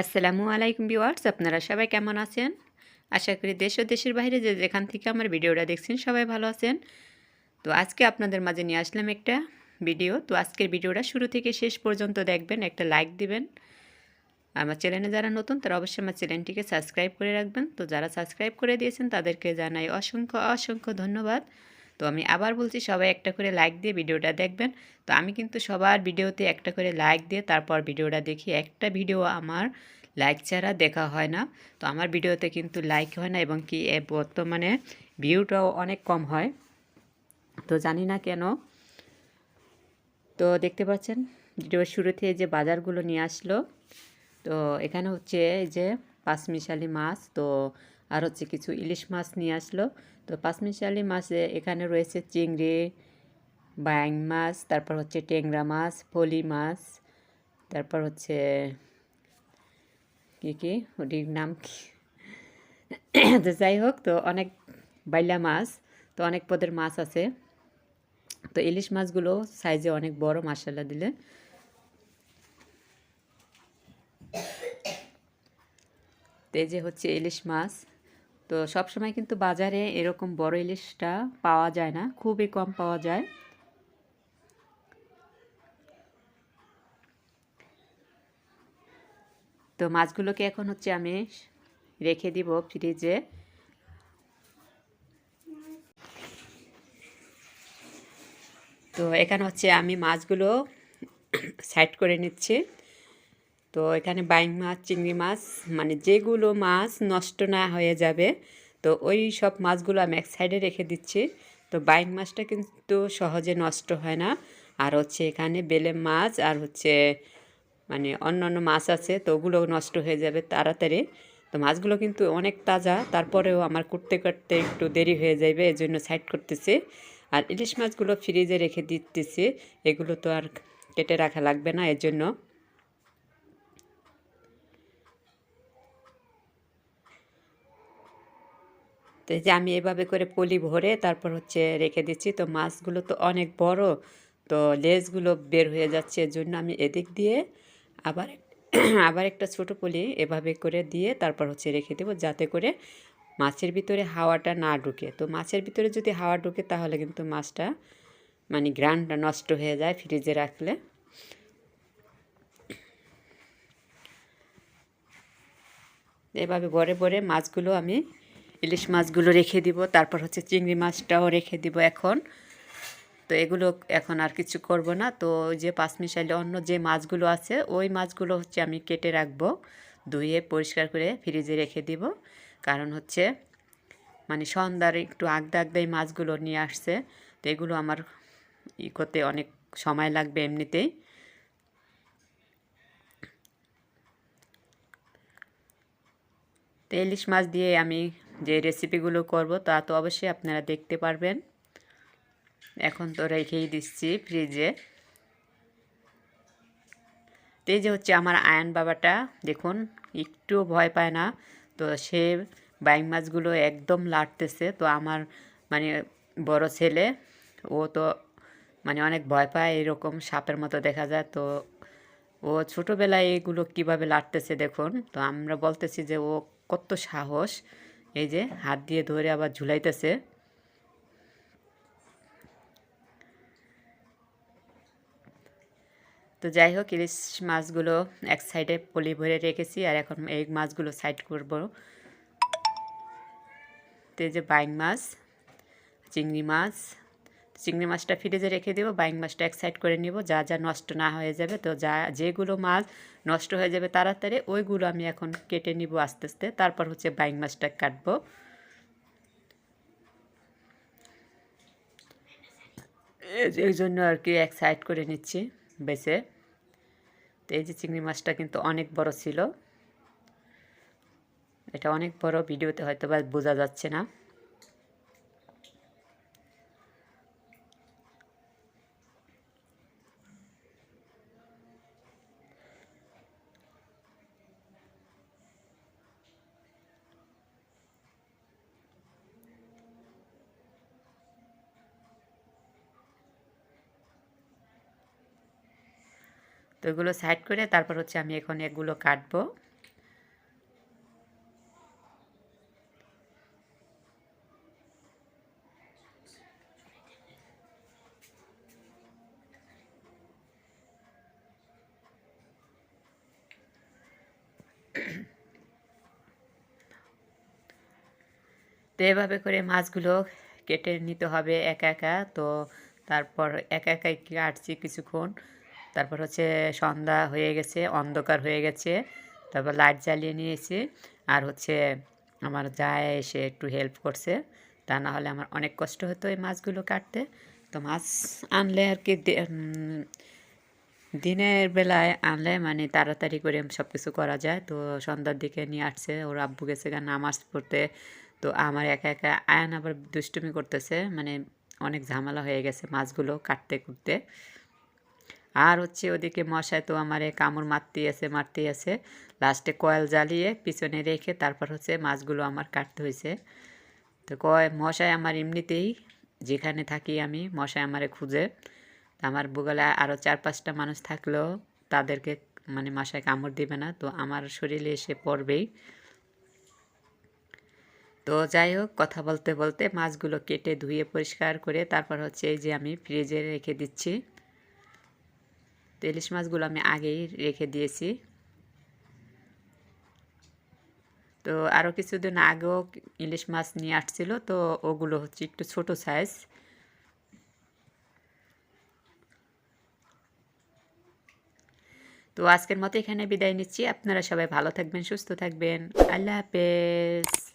আসসালামু আলাইকুম ভিউয়ার্স, আপনারা সবাই কেমন আছেন? আশা করি দেশ ও দেশের বাইরে যে যেখান থেকে আমার ভিডিওটা দেখছেন সবাই ভালো আছেন। তো আজকে আপনাদের মাঝে নিয়ে আসলাম একটা ভিডিও। তো আজকের ভিডিওটা শুরু থেকে শেষ পর্যন্ত দেখবেন, একটা লাইক দিবেন। আমার চ্যানেলে যারা নতুন, তারা অবশ্যই আমার চ্যানেলটিকে সাবস্ক্রাইব করে রাখবেন। তো যারা সাবস্ক্রাইব করে দিয়েছেন, তাদেরকে জানাই অসংখ্য অসংখ্য ধন্যবাদ। তো আমি আবার বলছি, সবাই একটা করে লাইক দিয়ে ভিডিওটা দেখবেন। তো আমি কিন্তু সবার ভিডিওতে একটা করে লাইক দিয়ে তারপর ভিডিওটা দেখি। একটা ভিডিও আমার লাইক ছাড়া দেখা হয় না। তো আমার ভিডিওতে কিন্তু লাইক হয় না এবং কি বর্তমানে ভিউটাও অনেক কম হয়। তো জানি না কেন। তো দেখতে পাচ্ছেন ভিডিওর শুরুতে যে বাজারগুলো নিয়ে আসলো, তো এখানে হচ্ছে যে পাঁচমিশালি মাছ, তো আর হচ্ছে কিছু ইলিশ মাছ নিয়ে আসলো। তো পাঁচমিশালি মাছে এখানে রয়েছে চিংড়ি ব্যাং মাছ, তারপর হচ্ছে টেংরা মাছ ফলি মাছ, তারপর হচ্ছে কী কী, ওটির নাম কি? তো যাই হোক, তো অনেক বাইলা মাছ, তো অনেক পদের মাছ আছে। তো ইলিশ মাছগুলো সাইজে অনেক বড় মাসাল্লা দিলে। তো এই যে হচ্ছে ইলিশ মাছ। তো সব সময় কিন্তু বাজারে এরকম বড় ইলিশটা পাওয়া যায় না, খুবই কম পাওয়া যায়। তো মাছগুলোকে এখন হচ্ছে আমি রেখে দিব ফ্রিজে। তো এখানে হচ্ছে আমি মাছগুলো সাইড করে নিচ্ছি। তো এখানে বাইং মাছ, চিংড়ি মাছ মানে যেগুলো মাছ নষ্ট না হয়ে যাবে, তো ওই সব মাছগুলো আমি এক সাইডে রেখে দিচ্ছি। তো বাইং মাছটা কিন্তু সহজে নষ্ট হয় না। আর হচ্ছে এখানে বেলে মাছ আর হচ্ছে মানে অন্য অন্য মাছ আছে, তো ওগুলো নষ্ট হয়ে যাবে তাড়াতাড়ি। তো মাছগুলো কিন্তু অনেক তাজা, তারপরেও আমার করতে করতে একটু দেরি হয়ে যাবে এই জন্য সাইড করতেছি। আর ইলিশ মাছগুলো ফ্রিজে রেখে দিতেছি, এগুলো তো আর কেটে রাখা লাগবে না এর জন্য তো এই যে আমি এভাবে করে পলি ভরে তারপর হচ্ছে রেখে দিচ্ছি। তো মাছগুলো তো অনেক বড়, তো লেজগুলো বের হয়ে যাচ্ছে এর জন্য আমি এদিক দিয়ে আবার আবার একটা ছোট পলি এভাবে করে দিয়ে তারপর হচ্ছে রেখে দেবো যাতে করে মাছের ভিতরে হাওয়াটা না ঢুকে। তো মাছের ভিতরে যদি হাওয়া ঢুকে তাহলে কিন্তু মাছটা মানে গ্রানটা নষ্ট হয়ে যায় ফ্রিজে রাখলে। এভাবে বড়ে বড়ে মাছগুলো আমি ইলিশ মাছগুলো রেখে দিব, তারপর হচ্ছে চিংড়ি মাছটাও রেখে দিব এখন। তো এগুলো এখন আর কিছু করব না। তো যে পাঁচ মিশাইলে অন্য যে মাছগুলো আছে, ওই মাছগুলো হচ্ছে আমি কেটে রাখব, ধুয়ে পরিষ্কার করে ফ্রিজে রেখে দিব। কারণ হচ্ছে মানে সন্ধ্যার একটু আগদা আগদাই মাছগুলো নিয়ে আসছে, তো এগুলো আমার ই করতে অনেক সময় লাগবে এমনিতেই। তো ইলিশ মাছ দিয়ে আমি যে রেসিপিগুলো করব, তা তো অবশ্যই আপনারা দেখতে পারবেন। এখন তো রেখেই দিচ্ছি ফ্রিজে তো যে হচ্ছে আমার আয়ন বাবাটা, দেখুন, একটুও ভয় পায় না। তো সে বাইং মাছগুলো একদম লাটতেছে, তো আমার মানে বড় ছেলে, ও তো মানে অনেক ভয় পায়, এরকম সাপের মতো দেখা যায়। তো ও ছোটোবেলায় এগুলো কীভাবে লাটতেছে দেখুন। তো আমরা বলতেছি যে ও কত সাহস। এই যে হাত দিয়ে ধরে আবার ঝুলাইতেছে। তো যাই হোক, ইলিশ মাছগুলো এক সাইডে পলি ভরে রেখেছি আর এখন এই মাছগুলো সাইড করব। তো এই যে বাইং মাছ, চিংড়ি মাছ চিংড়ি মাছটা ফ্রিজে রেখে দেবো, বাইং মাছটা এক সাইড করে নিব, যা যা নষ্ট না হয়ে যাবে তো যা, যেগুলো মাছ নষ্ট হয়ে যাবে তাড়াতাড়ি ওইগুলো আমি এখন কেটে নিব আস্তে আস্তে, তারপর হচ্ছে বাইং মাছটা কাটবো। এই জন্য আর কি এক সাইড করে নিচ্ছি বেছে। তো এই যে চিংড়ি মাছটা কিন্তু অনেক বড় ছিল। এটা অনেক বড়, ভিডিওতে হয়তো বা বোঝা যাচ্ছে না। তো এগুলো সাইড করে তারপর হচ্ছে আমি এখন এগুলো কাটবো। তো এভাবে করে মাছগুলো কেটে নিতে হবে একা একা। তো তারপর একা একাই কাটছি কিছুক্ষণ। তারপর হচ্ছে সন্ধ্যা হয়ে গেছে, অন্ধকার হয়ে গেছে, তারপর লাইট জ্বালিয়ে নিয়েছি। আর হচ্ছে আমার যায় এসে একটু হেল্প করছে, তা না হলে আমার অনেক কষ্ট হতো এই মাছগুলো কাটতে। তো মাছ আনলে আর কি দিনের বেলায় আনলে মানে তাড়াতাড়ি করে সব কিছু করা যায়। তো সন্ধ্যার দিকে নিয়ে আসছে, ওর আব্বু গেছে গা নামাজ পড়তে। তো আমার একা একা আয়ন আবার দুষ্টুমি করতেছে মানে অনেক ঝামেলা হয়ে গেছে মাছগুলো কাটতে কুটতে আর হচ্ছে ওদিকে মশায় তো আমার কামড় মারতেই আছে মারতেই আছে। লাস্টে কয়েল জ্বালিয়ে পিছনে রেখে তারপর হচ্ছে মাছগুলো আমার কাটতে হয়েছে তো কয়, মশায় আমার এমনিতেই যেখানে থাকি আমি, মশায় আমারে খুঁজে। আমার বুগলে আরও চার পাঁচটা মানুষ থাকলেও তাদেরকে মানে মশায় কামড় দিবে না, তো আমার শরীরে এসে পড়বেই। তো যাই হোক, কথা বলতে বলতে মাছগুলো কেটে ধুয়ে পরিষ্কার করে তারপর হচ্ছে এই যে আমি ফ্রিজে রেখে দিচ্ছি। তো ইলিশ মাছগুলো আমি আগেই রেখে দিয়েছি। তো আরও কিছুদিন আগেও ইলিশ মাছ নিয়ে আসছিল, তো ওগুলো হচ্ছে একটু ছোট সাইজ তো আজকের মতো এখানে বিদায় নিচ্ছি। আপনারা সবাই ভালো থাকবেন, সুস্থ থাকবেন। আল্লাহ হাফেজ।